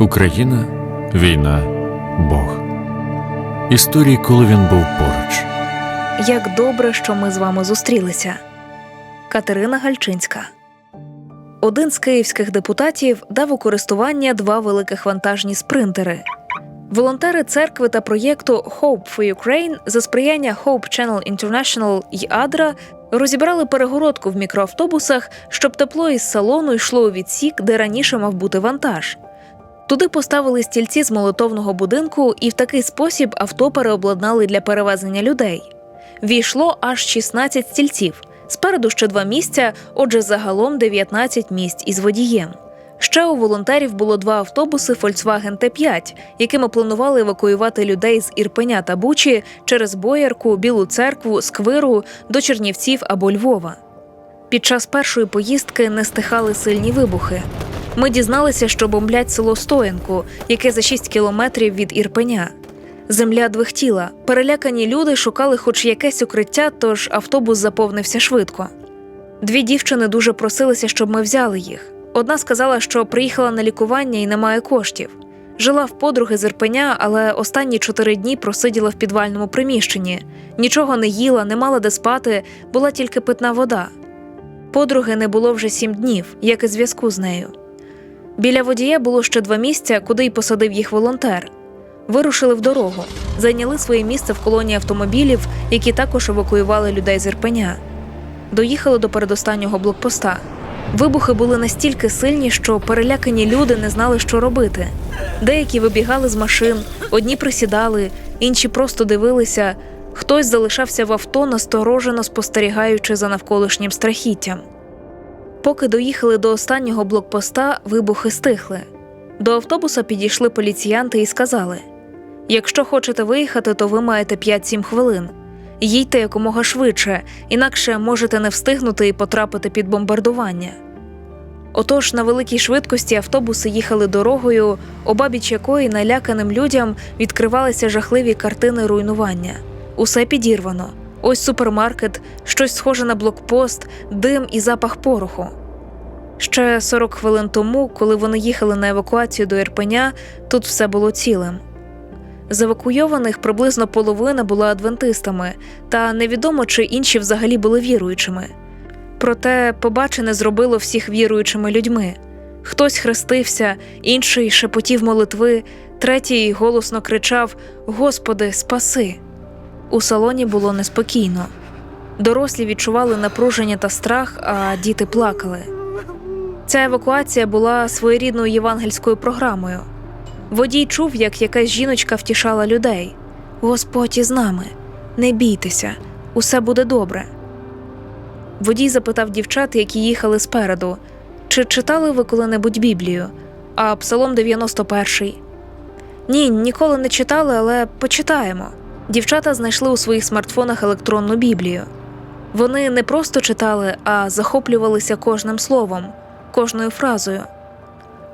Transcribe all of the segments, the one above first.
Україна, війна, Бог. Історії, коли він був поруч. Як добре, що ми з вами зустрілися. Катерина Гальчинська. Один з київських депутатів дав у користування два великих вантажні спринтери. Волонтери церкви та проєкту Hope for Ukraine за сприяння Hope Channel International й Адра розібрали перегородку в мікроавтобусах, щоб тепло із салону йшло у відсік, де раніше мав бути вантаж. Туди поставили стільці з молитовного будинку, і в такий спосіб авто переобладнали для перевезення людей. Війшло аж 16 стільців. Спереду ще два місця, отже, загалом 19 місць із водієм. Ще у волонтерів було два автобуси Volkswagen T5, якими планували евакуювати людей з Ірпеня та Бучі через Боярку, Білу церкву, Сквиру до Чернівців або Львова. Під час першої поїздки не стихали сильні вибухи. Ми дізналися, що бомблять село Стоянку, яке за 6 кілометрів від Ірпеня. Земля двихтіла. Перелякані люди шукали хоч якесь укриття, тож автобус заповнився швидко. Дві дівчини дуже просилися, щоб ми взяли їх. Одна сказала, що приїхала на лікування і не має коштів. Жила в подруги з Ірпеня, але останні чотири дні просиділа в підвальному приміщенні. Нічого не їла, не мала де спати, була тільки питна вода. Подруги не було вже сім днів, як і зв'язку з нею. Біля водія було ще два місця, куди й посадив їх волонтер. Вирушили в дорогу, зайняли своє місце в колонії автомобілів, які також евакуювали людей з Ірпеня. Доїхали до передостаннього блокпоста. Вибухи були настільки сильні, що перелякані люди не знали, що робити. Деякі вибігали з машин, одні присідали, інші просто дивилися. Хтось залишався в авто, насторожено спостерігаючи за навколишнім страхіттям. Поки доїхали до останнього блокпоста, вибухи стихли. До автобуса підійшли поліціянти і сказали: якщо хочете виїхати, то ви маєте 5-7 хвилин. Їдьте якомога швидше, інакше можете не встигнути і потрапити під бомбардування. Отож, на великій швидкості автобуси їхали дорогою, обабіч якої наляканим людям відкривалися жахливі картини руйнування. Усе підірвано. Ось супермаркет, щось схоже на блокпост, дим і запах пороху. Ще 40 хвилин тому, коли вони їхали на евакуацію до Ірпеня, тут все було цілим. З евакуйованих приблизно половина була адвентистами, та невідомо, чи інші взагалі були віруючими. Проте побачене зробило всіх віруючими людьми. Хтось хрестився, інший шепотів молитви, третій голосно кричав: Господи, спаси! У салоні було неспокійно. Дорослі відчували напруження та страх, а діти плакали. Ця евакуація була своєрідною євангельською програмою. Водій чув, як якась жіночка втішала людей: Господь із нами, не бійтеся, усе буде добре. Водій запитав дівчат, які їхали спереду, чи читали ви коли-небудь Біблію, а Псалом 91. Ні, ніколи не читали, але почитаємо. Дівчата знайшли у своїх смартфонах електронну Біблію. Вони не просто читали, а захоплювалися кожним словом, кожною фразою.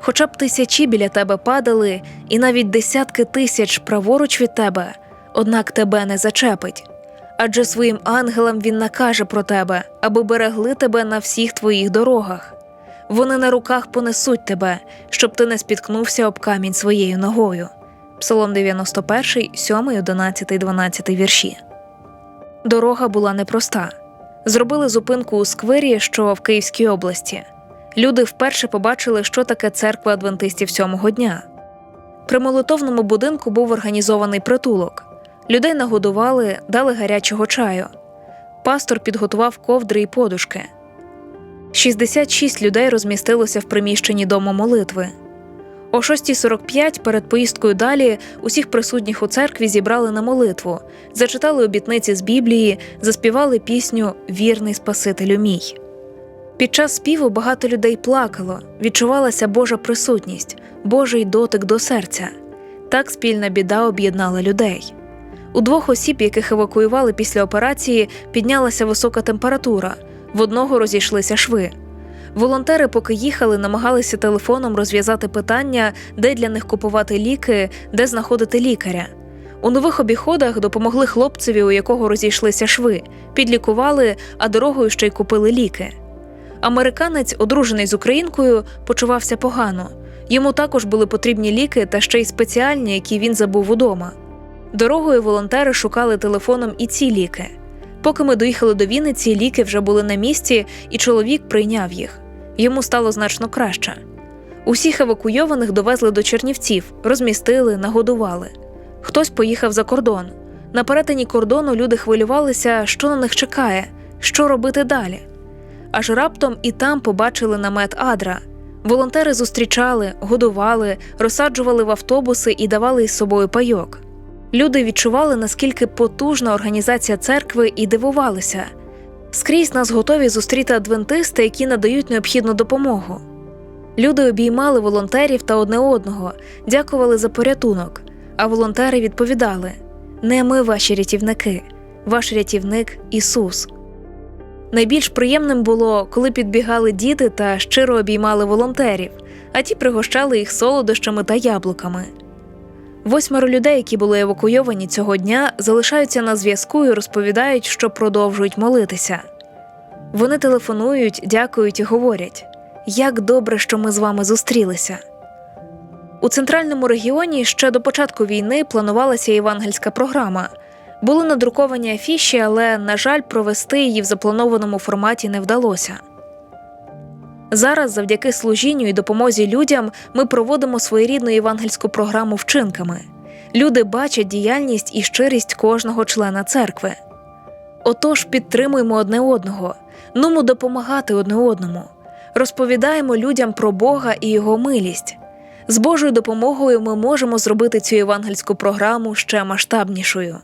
Хоча б тисячі біля тебе падали, і навіть десятки тисяч праворуч від тебе, однак тебе не зачепить. Адже своїм ангелам він накаже про тебе, аби берегли тебе на всіх твоїх дорогах. Вони на руках понесуть тебе, щоб ти не спіткнувся об камінь своєю ногою. Псалом 91, 7, 11, 12 вірші. Дорога була непроста. Зробили зупинку у сквері, що в Київській області. Люди вперше побачили, що таке церква адвентистів сьомого дня. При молитовному будинку був організований притулок. Людей нагодували, дали гарячого чаю. Пастор підготував ковдри і подушки. 66 людей розмістилося в приміщенні дому молитви. О 6.45 перед поїздкою далі усіх присутніх у церкві зібрали на молитву, зачитали обітниці з Біблії, заспівали пісню Вірний Спасителю мій. Під час співу багато людей плакало, відчувалася Божа присутність, Божий дотик до серця. Так спільна біда об'єднала людей. У двох осіб, яких евакуювали після операції, піднялася висока температура, в одного розійшлися шви. Волонтери, поки їхали, намагалися телефоном розв'язати питання, де для них купувати ліки, де знаходити лікаря. У нових обіходах допомогли хлопцеві, у якого розійшлися шви, підлікували, а дорогою ще й купили ліки. Американець, одружений з українкою, почувався погано. Йому також були потрібні ліки та ще й спеціальні, які він забув удома. Дорогою волонтери шукали телефоном і ці ліки. Поки ми доїхали до Вінниці, ліки вже були на місці, і чоловік прийняв їх. Йому стало значно краще. Усіх евакуйованих довезли до Чернівців, розмістили, нагодували. Хтось поїхав за кордон. На перетині кордону люди хвилювалися, що на них чекає, що робити далі. Аж раптом і там побачили намет Адра. Волонтери зустрічали, годували, розсаджували в автобуси і давали із собою пайок. Люди відчували, наскільки потужна організація церкви, і дивувалися. Скрізь нас готові зустріти адвентисти, які надають необхідну допомогу. Люди обіймали волонтерів та одне одного, дякували за порятунок, а волонтери відповідали: не ми ваші рятівники, ваш рятівник Ісус. Найбільш приємним було, коли підбігали діти та щиро обіймали волонтерів, а ті пригощали їх солодощами та яблуками. Восьмеро людей, які були евакуйовані цього дня, залишаються на зв'язку і розповідають, що продовжують молитися. Вони телефонують, дякують і говорять: як добре, що ми з вами зустрілися. У центральному регіоні ще до початку війни планувалася євангельська програма. Були надруковані афіші, але, на жаль, провести її в запланованому форматі не вдалося. Зараз, завдяки служінню і допомозі людям, ми проводимо своєрідну євангельську програму вчинками. Люди бачать діяльність і щирість кожного члена церкви. Отож, підтримуємо одне одного, нумо допомагати одне одному, розповідаємо людям про Бога і Його милість. З Божою допомогою ми можемо зробити цю євангельську програму ще масштабнішою.